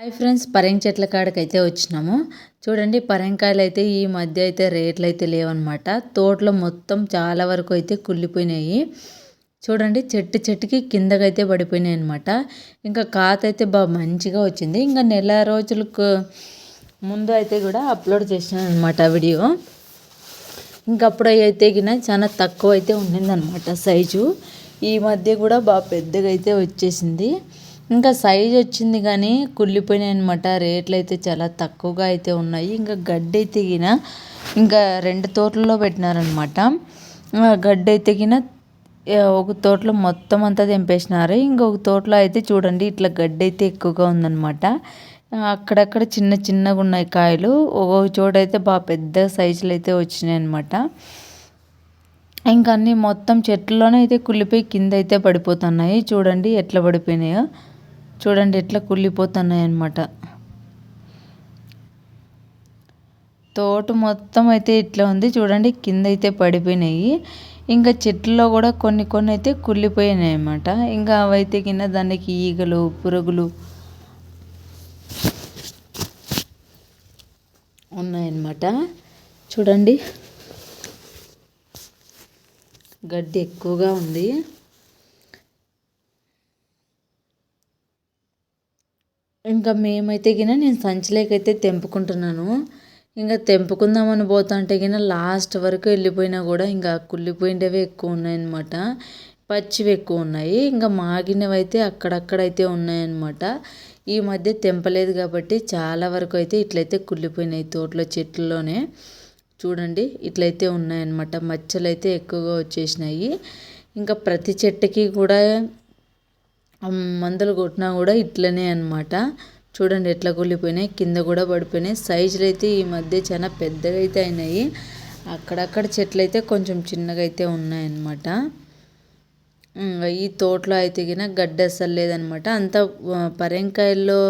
Hi friends పరంగి చెట్ల కాడకైతే వచ్చినాము. చూడండి పరంకాయలు అయితే ఈ మధ్య అయితే రేట్లు అయితే లేవన్నమాట. తోటలో మొత్తం చాలా వరకు అయితే కుళ్ళిపోయినాయి. చూడండి చెట్టు చెట్టుకి కిందకైతే పడిపోయినాయి అనమాట ఇంకా కాత అయితే బాగా మంచిగా వచ్చింది. ఇంకా నెల రోజులకు ముందు అయితే కూడా అప్లోడ్ చేసినాను అనమాట వీడియో ఇంకప్పుడు అయితే గిన చాలా తక్కువ అయితే ఉండిందనమాట సైజు. ఈ మధ్య కూడా బాగా పెద్దగా అయితే వచ్చేసింది. ఇంకా సైజ్ వచ్చింది కానీ కుళ్ళిపోయినాయి అనమాట రేట్లు అయితే చాలా తక్కువగా అయితే ఉన్నాయి. ఇంకా గడ్డి అయితే ఇంకా రెండు తోటల్లో పెట్టినారనమాట గడ్డి అయితే ఒక తోటలో మొత్తం అంతా తెంపేసినారు. ఇంకొక తోటలో అయితే చూడండి ఇట్లా గడ్డి అయితే ఎక్కువగా ఉందన్నమాట. అక్కడక్కడ చిన్న చిన్నగా ఉన్నాయి కాయలు. ఒక్కొక్క చోట అయితే బాగా పెద్ద సైజులు అయితే వచ్చినాయి అనమాట ఇంకా అన్నీ మొత్తం చెట్లలోనే అయితే కుళ్ళిపోయి కింద అయితే పడిపోతున్నాయి. చూడండి ఎట్లా పడిపోయినాయో. చూడండి ఎట్లా కుళ్ళిపోతున్నాయి అన్నమాట. తోట మొత్తం అయితే ఇట్లా ఉంది. చూడండి కింద అయితే పడిపోయినాయి. ఇంకా చెట్లలో కూడా కొన్ని కొన్ని అయితే కుళ్ళిపోయినాయి అన్నమాట. ఇంకా అవైతే కింద దానికి ఈగలు పురుగులు ఉన్నాయన్నమాట చూడండి. గడ్డి ఎక్కువగా ఉంది. ఇంకా మేమైతే గిన నేను సంచిలోకైతే తెంపుకుంటున్నాను. ఇంకా తెంపుకుందామని పోతుంటే గిన లాస్ట్ వరకు వెళ్ళిపోయినా కూడా ఇంకా కుళ్ళిపోయినవి ఎక్కువ ఉన్నాయన్నమాట. పచ్చివి ఎక్కువ ఉన్నాయి. ఇంకా మాగినవి అయితే అక్కడక్కడైతే ఉన్నాయన్నమాట. ఈ మధ్య తెంపలేదు కాబట్టి చాలా వరకు అయితే ఇట్లయితే కుళ్ళిపోయినాయి తోటలో చెట్లలోనే. చూడండి ఇట్లయితే ఉన్నాయన్నమాట. మచ్చలు అయితే ఎక్కువగా వచ్చేసినాయి. ఇంకా ప్రతి చెట్టుకి కూడా మందులు కొట్టినా కూడా ఇట్లనే అనమాట చూడండి ఎట్లా కూలిపోయినాయి కింద కూడా పడిపోయినాయి. సైజులు అయితే ఈ మధ్య చాలా పెద్దగా అయితే అయినాయి. అక్కడక్కడ చెట్లు అయితే కొంచెం చిన్నగా అయితే ఉన్నాయన్నమాట ఈ తోటలో అయితే గిన గడ్డి అస్సలు లేదనమాట అంత పరెంకాయల్లో